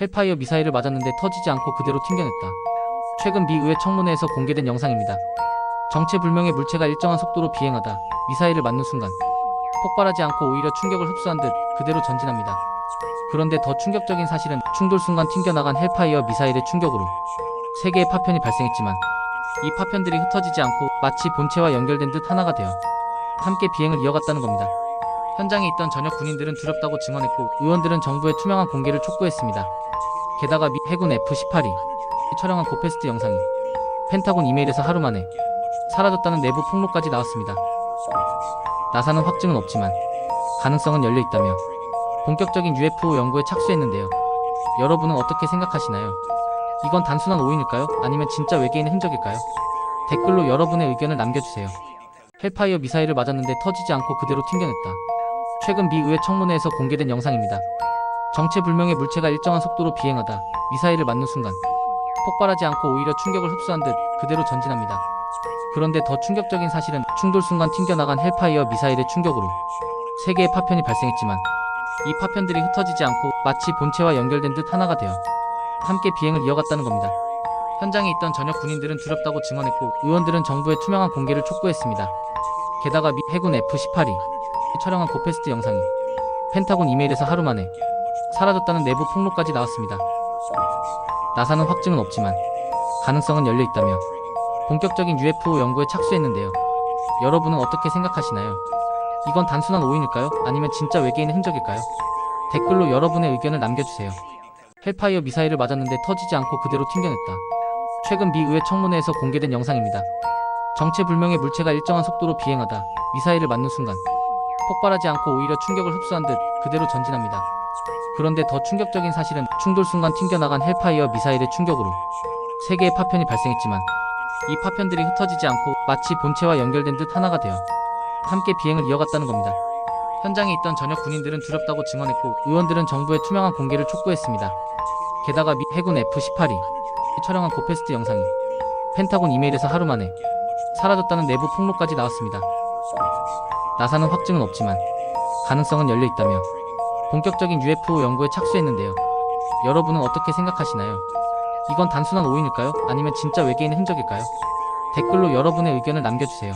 헬파이어 미사일을 맞았는데 터지지 않고 그대로 튕겨냈다. 최근 미 의회 청문회에서 공개된 영상입니다. 정체불명의 물체가 일정한 속도로 비행하다 미사일을 맞는 순간 폭발하지 않고 오히려 충격을 흡수한 듯 그대로 전진합니다. 그런데 더 충격적인 사실은 충돌 순간 튕겨나간 헬파이어 미사일의 충격으로 세 개의 파편이 발생했지만 이 파편들이 흩어지지 않고 마치 본체와 연결된 듯 하나가 되어 함께 비행을 이어갔다는 겁니다. 현장에 있던 전역 군인들은 두렵다고 증언했고 의원들은 정부의 투명한 공개를 촉구했습니다. 게다가 미 해군 F-18이 촬영한 고패스트 영상이 펜타곤 이메일에서 하루 만에 사라졌다는 내부 폭로까지 나왔습니다. 나사는 확증은 없지만 가능성은 열려 있다며 본격적인 UFO 연구에 착수했는데요. 여러분은 어떻게 생각하시나요? 이건 단순한 오인일까요? 아니면 진짜 외계인의 흔적일까요? 댓글로 여러분의 의견을 남겨주세요. 헬파이어 미사일을 맞았는데 터지지 않고 그대로 튕겨냈다. 최근 미 의회 청문회에서 공개된 영상입니다. 정체불명의 물체가 일정한 속도로 비행하다 미사일을 맞는 순간 폭발하지 않고 오히려 충격을 흡수한 듯 그대로 전진합니다. 그런데 더 충격적인 사실은 충돌 순간 튕겨나간 헬파이어 미사일의 충격으로 세 개의 파편이 발생했지만 이 파편들이 흩어지지 않고 마치 본체와 연결된 듯 하나가 되어 함께 비행을 이어갔다는 겁니다. 현장에 있던 전역 군인들은 두렵다고 증언했고 의원들은 정부의 투명한 공개를 촉구했습니다. 게다가 미 해군 F-18이 촬영한 고패스트 영상이 펜타곤 이메일에서 하루 만에 사라졌다는 내부 폭로까지 나왔습니다. 나사는 확증은 없지만 가능성은 열려 있다며 본격적인 UFO 연구에 착수했는데요. 여러분은 어떻게 생각하시나요? 이건 단순한 오인일까요? 아니면 진짜 외계인의 흔적일까요? 댓글로 여러분의 의견을 남겨주세요. 헬파이어 미사일을 맞았는데 터지지 않고 그대로 튕겨냈다. 최근 미 의회 청문회에서 공개된 영상입니다. 정체불명의 물체가 일정한 속도로 비행하다 미사일을 맞는 순간 폭발하지 않고 오히려 충격을 흡수한 듯 그대로 전진합니다. 그런데 더 충격적인 사실은 충돌 순간 튕겨나간 헬파이어 미사일의 충격으로 세 개의 파편이 발생했지만 이 파편들이 흩어지지 않고 마치 본체와 연결된 듯 하나가 되어 함께 비행을 이어갔다는 겁니다. 현장에 있던 전역 군인들은 두렵다고 증언했고 의원들은 정부의 투명한 공개를 촉구했습니다. 게다가 미 해군 F-18이 촬영한 고패스트 영상이 펜타곤 이메일에서 하루 만에 사라졌다는 내부 폭로까지 나왔습니다. 나사는 확증은 없지만 가능성은 열려 있다며 본격적인 UFO 연구에 착수했는데요. 여러분은 어떻게 생각하시나요? 이건 단순한 오인일까요? 아니면 진짜 외계인의 흔적일까요? 댓글로 여러분의 의견을 남겨주세요.